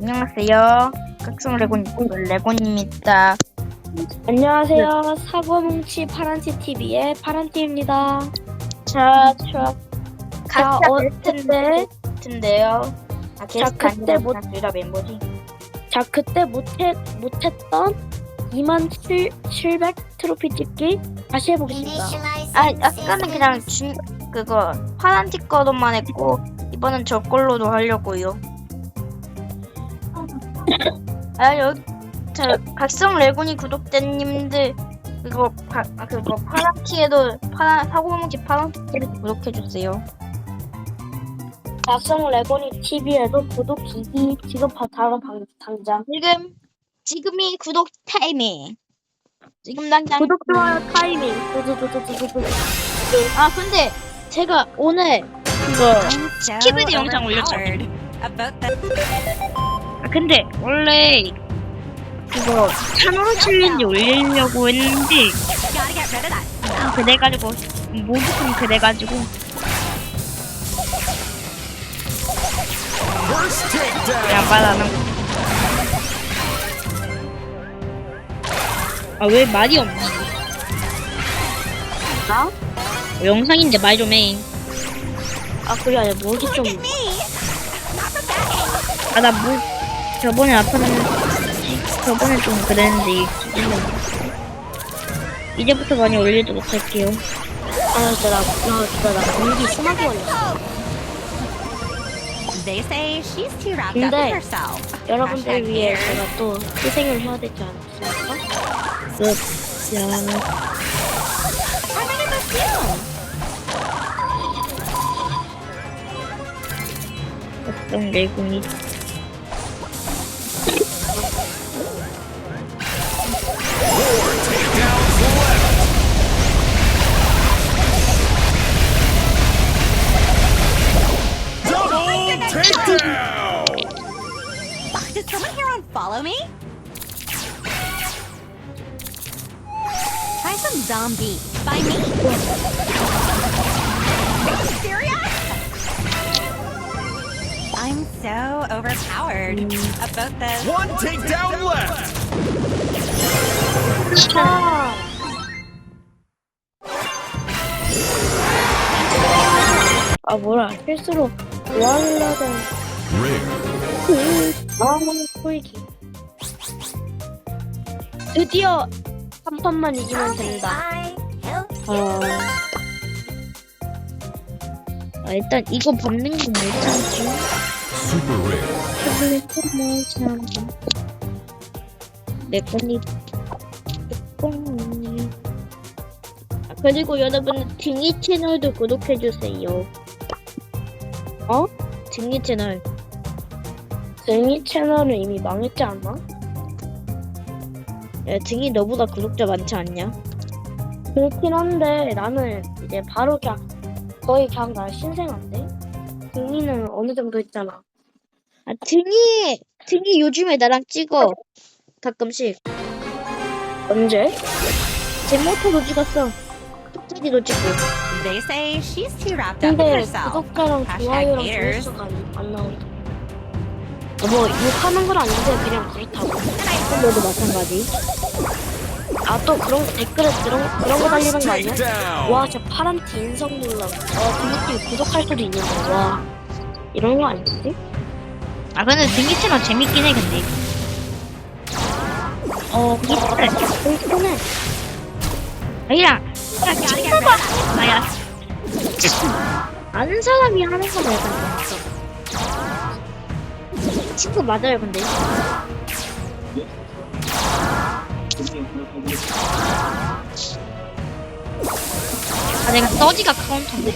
안녕하세요. 각성 레곤 레곤입니다. 안녕하세요. 사고뭉치 파란티 TV의 파란티입니다. 자, 저 자, 각자 어, 텐데 텐데요. 아, 게스트 그때 못- 둘다 멤버지. 자, 그때 못했, 못했던 2만 7, 700 트로피 찍기 다시 해보겠습니다. 아, 아까는 그냥 준 그거 파란 티 거로만 했고 이번엔 저 걸로도 하려고요. 아, 여기 저 각성 레곤이 구독자님들 그거 파, 아, 그거 파란 티에도 파란 사고뭉치 파란 티를 구독해 주세요. 각성 레고니 TV에도 구독 기기 지금 바- 바로 방, 당장. 지금 지금이 구독 타이밍. 지금 당장 구독 좋아요 타이밍. 두두두두두두. 아 근데 제가 오늘 그거 키비드 영상 올렸잖아. About the 아 근데 원래 그거 찬원 챌린지 올리려고 했는데. 아, 그래가지고 모두금 그래가지고 거. 아왜 말이 없니? 나? 영상인데 말 좀 해. 아, 그게 아니라 목이 좀. 아나뭐 저번에 아팠는데 저번에 좀 그랬는데 이제는 이제부터 많이 올리지 못할게요. 아, 진짜 나, 나, 진짜 나 목이 심하게 걸렸어. 근데. 여러분들 위해. 제가 또 희생을 해야 되지 않습니까? 끝. 야. 어떤 내공이 follow me? Try some zombie by me. Are you serious? I'm so overpowered. About this. One takedown left. 아 뭐라 실수로 와일라던 Rare. 아 소이기 드디어 한 판만 이기면 된다 어. 아, 일단 이거 받는. Super rare. 태블릿 모션. 내 건이 꽁이. 아, 그리고 여러분 등이 채널도 구독해 주세요. 어? 등이 채널. 등이 채널은 이미 망했지 않나? 야, 등이 너보다 구독자 많지 않냐? 그렇긴 한데 나는 이제 바로 그냥 거의 그냥 나 신생한데 등이는 어느 정도 있잖아 아, 등이 등이 요즘에 나랑 찍어. 가끔씩. 언제? 제 모토도 찍었어. 톱테디도 찍고. They say she's too wrapped up in 근데 herself. 구독자랑 Hashtag 좋아요랑 haters. 조회수가 안, 안 나온다 뭐 욕하는 건 아닌데 그냥 그렇다고 너도 마찬가지. 아 또 그런 거 댓글에 그런, 그런 거 달리는 거 아니야? 와, 저 파란 티 인성 놀라. 와, 등록팀 구독할 수도 있는데, 와. 이런 거 아니지? 아 근데 등기 채널 재밌긴 해 근데. 어 이쁘네. 그렇긴 아니야. 야 친구가 아야. 아는 사람이 하는 약간 재밌어. 친구 맞아요 근데. 아 내가 서지가 카운터인데.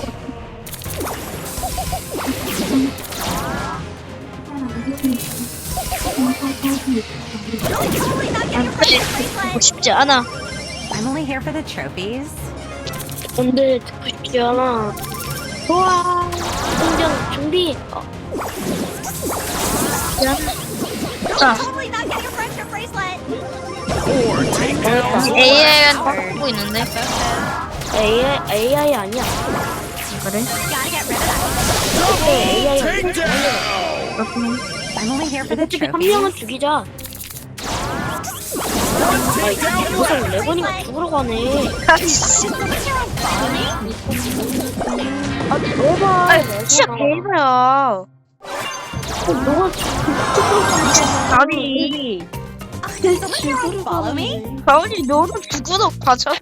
안 그래 보고 싶지 않아. I'm only here for the trophies. 근데 듣고 싶지 않아. 우와, 공정 준비. 어, 자, Totally not getting a friendship bracelet. Four takedowns AI한테 left. 하고 있는데. AI, AI 아니야. 그래? AI. 그렇구나. 어차피 한 명은. 죽이자. 아, 무슨 레버니가 죽으러 가네. 아, 제발. 진짜 개이야. 너가 아니. 아니 너도 죽으러 가잖아.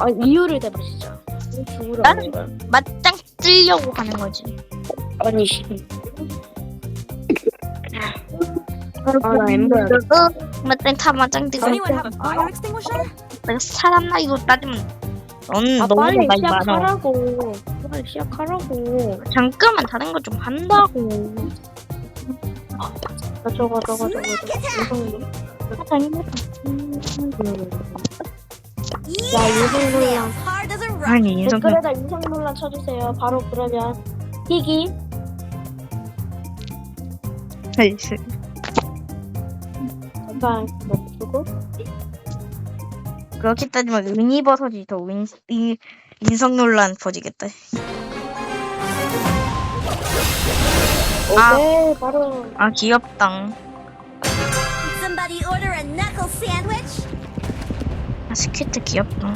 아, 이유를 대봐, 진짜. 죽으러 나는- 가는 거야. 맞짱 뜨려고 하는 거지. 아니, 씨. 아, 나 엠버야. 맞짱 타 맞짱 뜨고. Anyone have a fire extinguisher? 내가 사람 나이로 따지면 넌 아, 너무 빨리 나이 많아. 시작하라고. 빨리 시작하라고. 잠깐만 다른 거 좀 한다고. 아, 저거, 저거, 저거, 저거. 야, 유성 논란. Hard as a rock. 아니 인성 댓글에다 유성 논란 쳐주세요. 바로 그러면. 희기. 잠깐, 멈추고. 그렇게 따지면 유니버설이 더 윈, 이, 인성 논란 퍼지겠다. 아. 네, 바로. 아 귀엽당. Somebody order a knuckle sandwich? 아 스케트 귀엽당.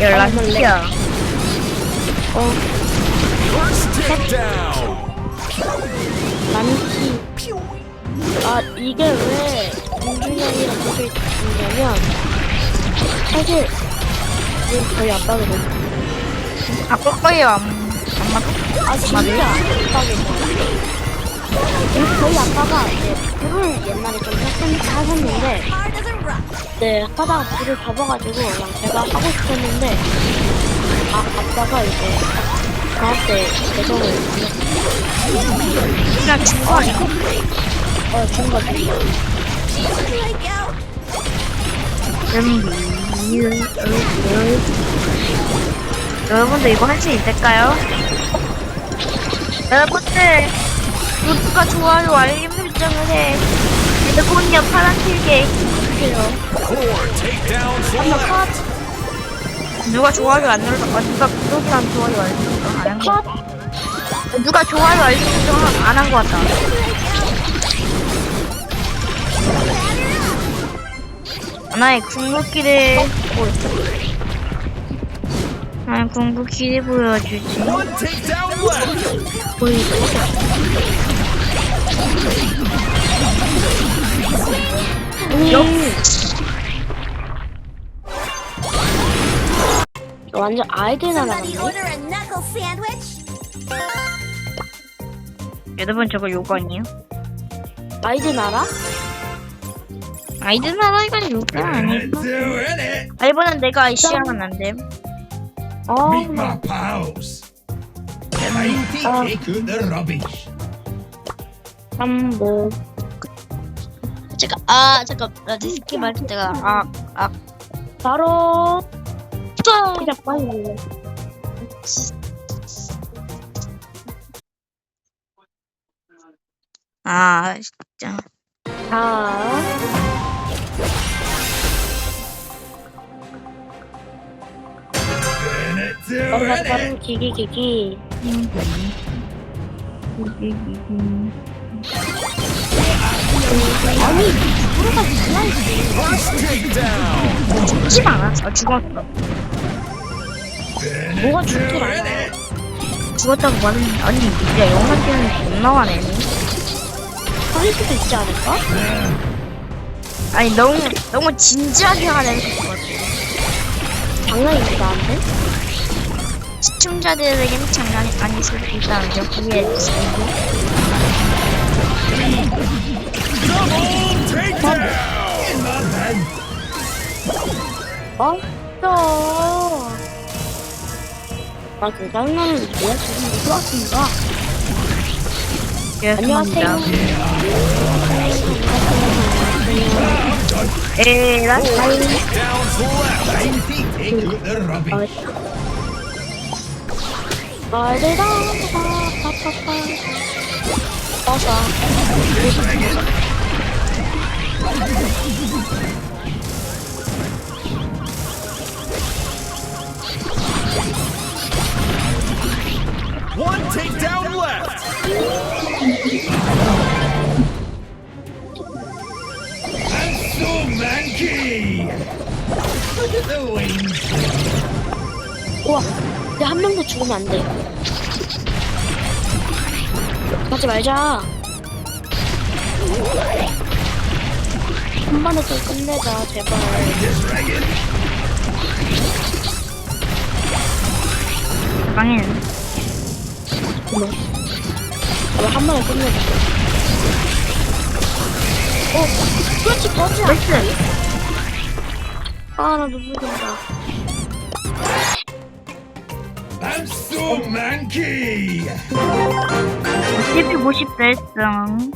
연락이야. First takedown. 많지. 아, 이게 왜 민준형이랑 되게 있냐면, 사실, 이게 저희 아빠가 너무, 바꿀 거예요. 안, 안 맞아. 아, 진짜 아빠가 그리고 저희 아빠가 이제 불을 옛날에 좀 했었, 하셨는데. 네, 하다가 불을 접어가지고 그냥 제가 하고 싶었는데, 아, 아빠가 이제 저한테 개성을 그냥 준 거야. 어, 준 거지. Where 여러분들 이거 할 수 있을까요? 여러분들 구독과 좋아요 알림 설정을 해. 핸드폰이요 파란. Four takedowns left. 누가 좋아요 안 눌러? 아, 누가 구독이랑 좋아요 알림 설정 안한 거? 컷! 누가 좋아요 알림 설정 안한 거 같다. 하나의 궁극기를 보여. 하나의 궁극기를 보여주지. Left. 이거 완전 아이들 Somebody 나라네. order a knuckle sandwich? 여러분 저거 요거 아니에요? 아이들 나라? 아이들 나라가 요거 아니에요? Doing it. 아 이번엔 내가 아이씨하면 안 돼. 어, Meet my pals. Time to take out the rubbish. 삼보. 잠깐 아 잠깐 나 디스키 말할 때가 아아 바로, 또 그냥 빨리. 아 진짜 자, It, 바로 doing 바로 it. 바로 기기 기기. First takedown. 죽지 마. 아 죽었어. 뭐가 죽질 않아. 죽었다고 말은 아니 야 영상 때는 못 나와네. 살릴 수도 있지 않을까? 아니 너무 너무 진지하게 하는 것 같아. 장난이지, 나한테? 시청자들에게는 장난이 아닐 수도 있다는 점 이해해 주세요. Double takedown. 맞죠. 아, 그 장난은 뭐야? 지금 들어왔습니다. 죄송합니다. 안녕하세요. Rubbish. 말들다, 파파파. 어서. 우와, 야, 한 명도 죽으면 안 돼. 하지 말자. 한 번에 좀 끝내자, 제발. 망해. 그래. 제발 한 번에 끝내자. 어, 그렇지, 버즈야. 아, 나 눈물 난다. I'm so manky. 750 달성.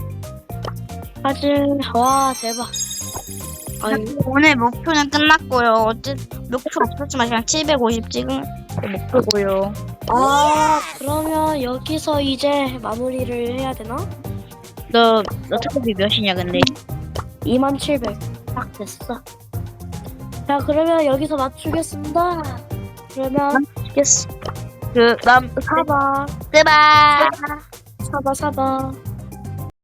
사실, 와, 대박. 아니, 오늘 목표는 끝났고요. 어째 목표 없었지만 그냥 750 찍은 게 목표고요. 아, 그러면 여기서 이제 마무리를 해야 되나? 너, 너 특급이 몇이냐, 근데? 2700. 딱 됐어. 자, 그러면 여기서 맞추겠습니다. 그러면, 알겠어. 그, 남, 사바, 뜨바! 사바, 사바.